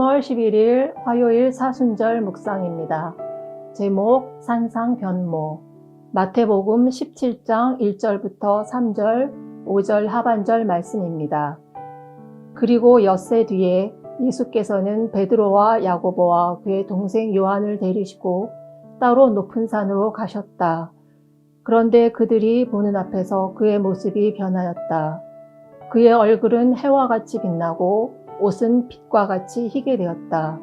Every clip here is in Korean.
3월 11일 화요일 사순절 묵상입니다. 제목 산상변모 마태복음 17장 1절부터 3절, 5절 하반절 말씀입니다. 그리고 엿새 뒤에 예수께서는 베드로와 야고보와 그의 동생 요한을 데리시고 따로 높은 산으로 가셨다. 그런데 그들이 보는 앞에서 그의 모습이 변하였다. 그의 얼굴은 해와 같이 빛나고 옷은 빛과 같이 희게 되었다.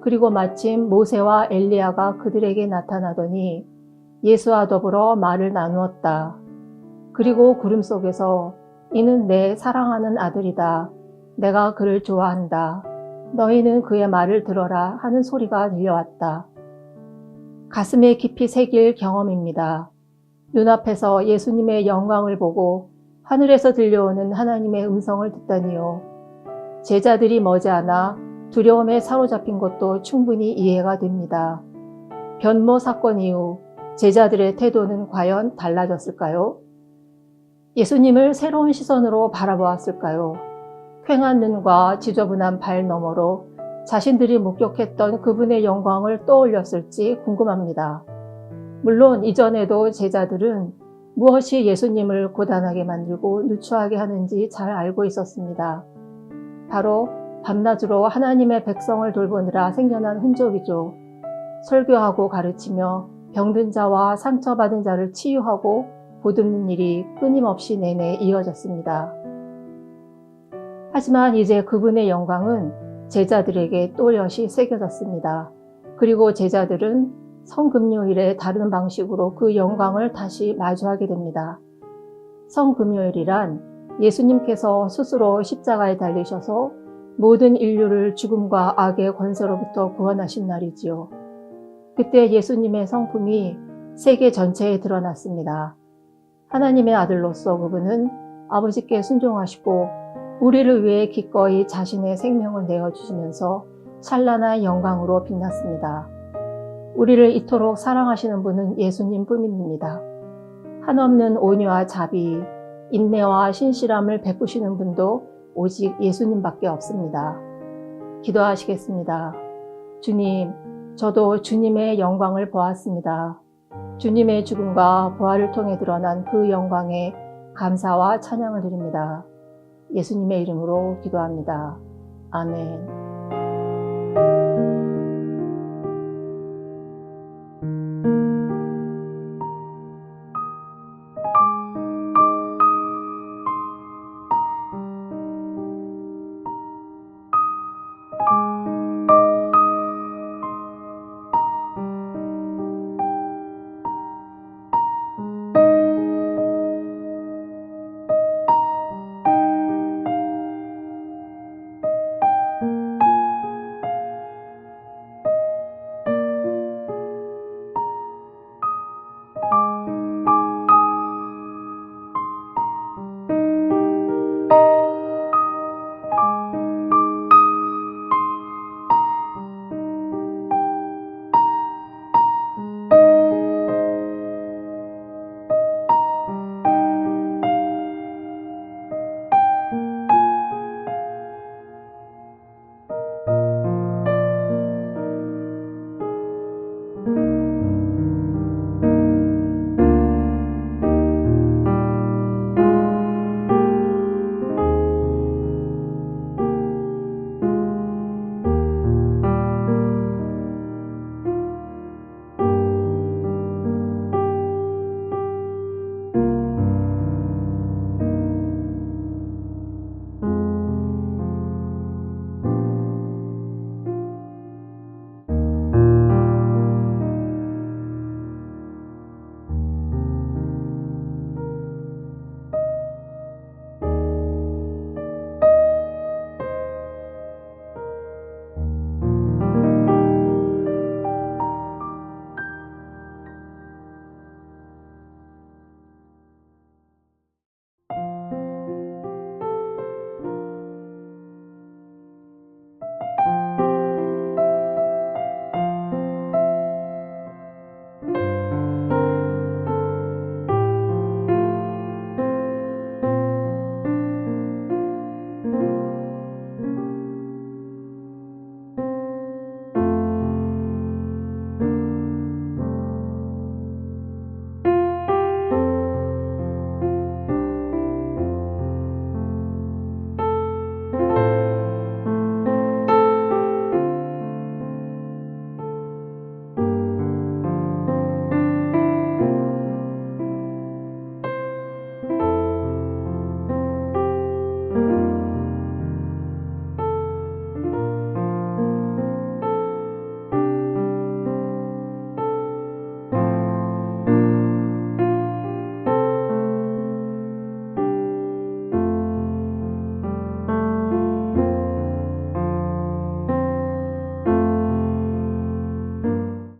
그리고 마침 모세와 엘리야가 그들에게 나타나더니 예수와 더불어 말을 나누었다. 그리고 구름 속에서 이는 내 사랑하는 아들이다. 내가 그를 좋아한다. 너희는 그의 말을 들어라 하는 소리가 들려왔다. 가슴에 깊이 새길 경험입니다. 눈앞에서 예수님의 영광을 보고 하늘에서 들려오는 하나님의 음성을 듣다니요. 제자들이 머지않아 두려움에 사로잡힌 것도 충분히 이해가 됩니다. 변모 사건 이후 제자들의 태도는 과연 달라졌을까요? 예수님을 새로운 시선으로 바라보았을까요? 퀭한 눈과 지저분한 발 너머로 자신들이 목격했던 그분의 영광을 떠올렸을지 궁금합니다. 물론 이전에도 제자들은 무엇이 예수님을 고단하게 만들고 누추하게 하는지 잘 알고 있었습니다. 바로 밤낮으로 하나님의 백성을 돌보느라 생겨난 흔적이죠. 설교하고 가르치며 병든 자와 상처받은 자를 치유하고 보듬는 일이 끊임없이 내내 이어졌습니다. 하지만 이제 그분의 영광은 제자들에게 또렷이 새겨졌습니다. 그리고 제자들은 성금요일에 다른 방식으로 그 영광을 다시 마주하게 됩니다. 성금요일이란 예수님께서 스스로 십자가에 달리셔서 모든 인류를 죽음과 악의 권세로부터 구원하신 날이지요. 그때 예수님의 성품이 세계 전체에 드러났습니다. 하나님의 아들로서 그분은 아버지께 순종하시고 우리를 위해 기꺼이 자신의 생명을 내어주시면서 찬란한 영광으로 빛났습니다. 우리를 이토록 사랑하시는 분은 예수님 뿐입니다. 한없는 온유와 자비, 인내와 신실함을 베푸시는 분도 오직 예수님밖에 없습니다. 기도하시겠습니다. 주님, 저도 주님의 영광을 보았습니다. 주님의 죽음과 부활을 통해 드러난 그 영광에 감사와 찬양을 드립니다. 예수님의 이름으로 기도합니다. 아멘.